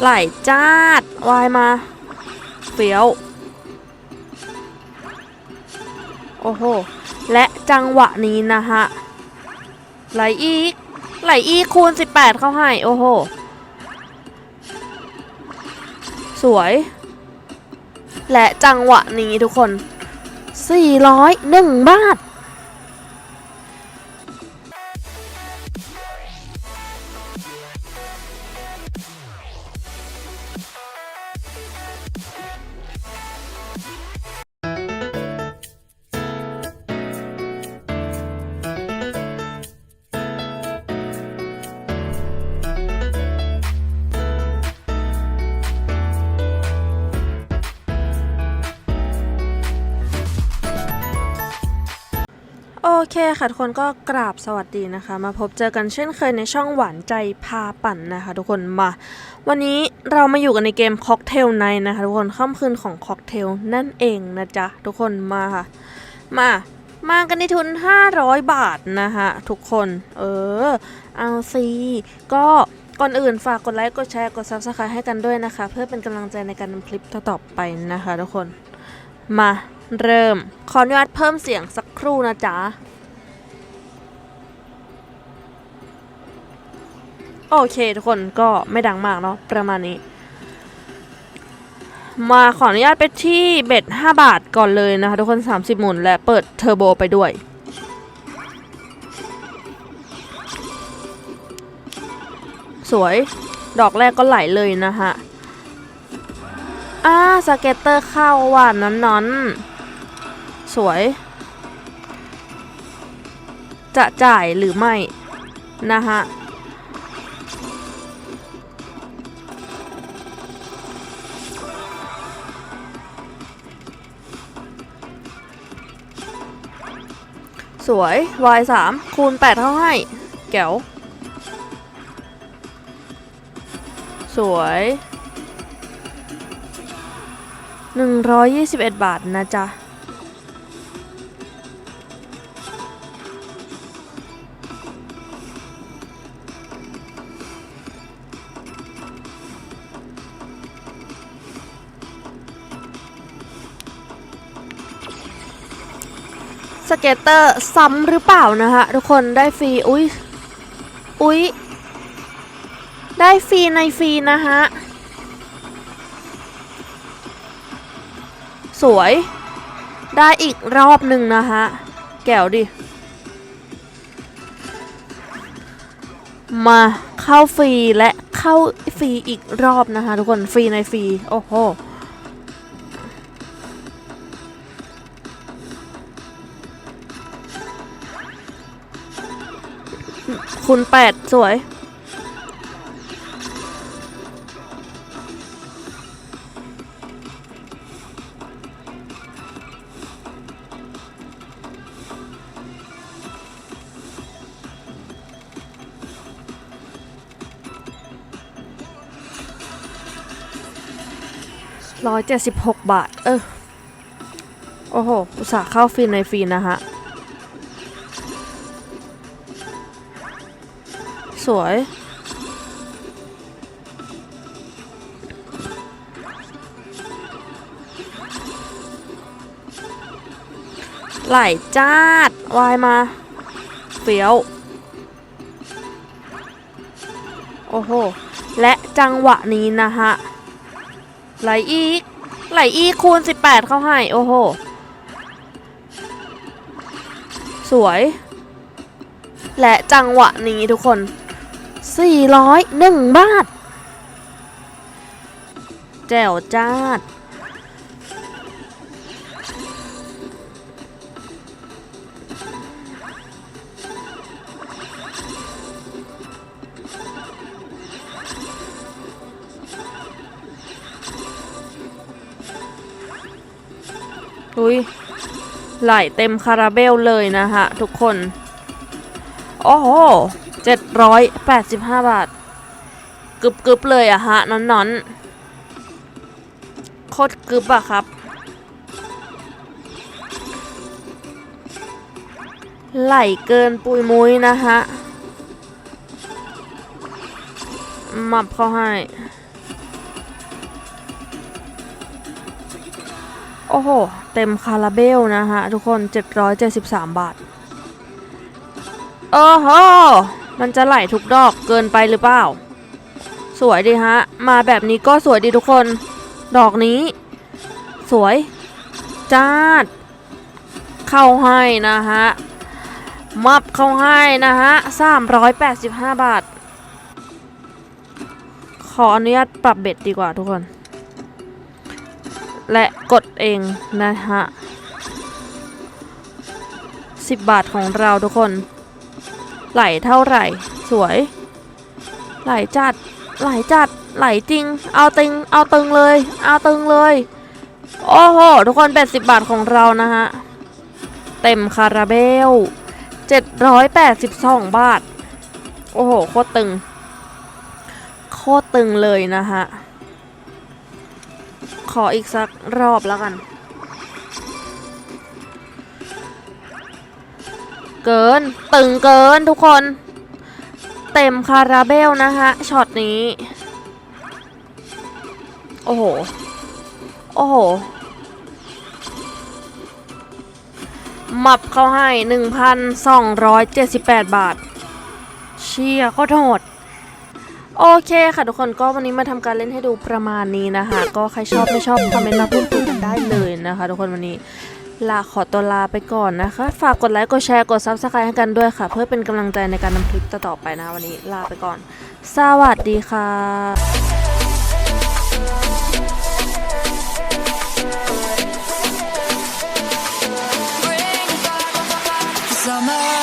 ไหลจ้าดวายมาเฟี้ยว โอ้โห และจังหวะนี้นะฮะ ไหลอีก ไหลอีกคูณ 18 เข้าให้ โอ้โห สวย และจังหวะนี้ทุกคน 401 บาท やった! โอเคค่ะทุกคนก็กราบสวัสดีนะคะ มาพบเจอกันเช่นเคยในช่องหวานใจพาปั่นนะคะ ทุกคนมา วันนี้เรามาอยู่กันในเกมค็อกเทลไนนะคะ ทุกคนค่ำคืนของค็อกเทลนั่นเองนะจ๊ะ ทุกคนมาค่ะ มามากันในทุน 500 บาทนะคะทุกคน เออ เอาซีก็ก่อนอื่นฝากกดไลค์กดแชร์กด Subscribe ให้กันด้วยนะคะ เพื่อเป็นกำลังใจในการทำคลิปต่อๆไปนะคะ ทุกคนมา เริ่ม ขออนุญาตเพิ่มเสียงสักครู่นะจ๊ะ โอเคทุกคนก็ไม่ดังมากเนาะประมาณนี้ มาขออนุญาตไปที่เบ็ด 5 บาทก่อนเลยนะคะทุกคน 30 หมุนและเปิดเทอร์โบไปด้วยสวย ดอกแรกก็ไหลเลยนะฮะ อ่าสเก็ตเตอร์เข้าว่ะนั้นนอน สวย จะจ่ายหรือไม่ นะฮะ สวย y 3คูณ8เท่าให้ แก๋วสวย 121 บาทนะจ๊ะ สเกตเตอร์ซ้ำหรือเปล่านะคะทุกคนได้ฟรี อุ้ยอุ้ยได้ฟรีในฟรีนะฮะ สวย ได้อีกรอบหนึ่งนะฮะ แก้วดิ มาเข้าฟรีและเข้าฟรีอีกรอบนะคะทุกคน ฟรีในฟรี โอ้โห คุณแปดสวย ร้อยเจ็ดสิบหกบาท เออ โอ้โห อุตส่าห์เข้าฟรีในฟรีนะฮะ สวย ไหลจ้าด วายมา เฟี้ยว โอ้โห และจังหวะนี้นะฮะ ไหลอีก ไหลอีกคูณ 18 เข้าให้ โอ้โห สวยและจังหวะนี้ทุกคน 401 บาท แจ๋วจ้าดอุ้ยไหลเต็มคาราเบลเลยนะฮะทุกคน โอ้โห 785 บาทกึบกึบเลยอะฮะนอนนอนโคตรกึบอะครับ ไหลเกินปุยมุ้ยนะฮะมับเขาให้ โอ้โห เต็มคาราเบลนะฮะ ทุกคน 773 บาท โอ้โห มันจะไหลทุกดอกเกินไปหรือเปล่า สวยดีฮะ มาแบบนี้ก็สวยดีทุกคน ดอกนี้ สวย จ้าด เข้าให้นะฮะ มับเข้าให้นะฮะ385บาท ขออนุญาตปรับเบ็ดดีกว่าทุกคน และกดเองนะฮะ10บาทของเราทุกคน ไหลเท่าไหร่ สวย ไหลจัด ไหลจัด ไหลจริง เอาตึง เอาตึงเลย เอาตึงเลย โอ้โห ทุกคน 80 บาทของเรานะฮะ เต็มคาราเบล 782 บาท โอ้โห โคตรตึง โคตรตึงเลยนะฮะ ขออีกสักรอบแล้วกัน เกิน ตึงเกินทุกคน เต็มคาราเบลนะฮะช็อตนี้ โอ้โห โอ้โหมับเขาให้ 1,278 บาท เชียก็โหดโอเคค่ะทุกคนก็วันนี้มาทำการเล่นให้ดูประมาณนี้นะคะ ก็ใครชอบไม่ชอบคอมเมนต์มาพูดคุยกันได้เลยนะคะ ทุกคนวันนี้ ลาขอตัวลาไปก่อนนะคะ ฝากกดไลค์ กดแชร์ กดซับสไครต์ให้กันด้วยค่ะ เพื่อเป็นกำลังใจในการทำคลิปต่อๆไปนะวันนี้ลาไปก่อน สวัสดีค่ะ Summer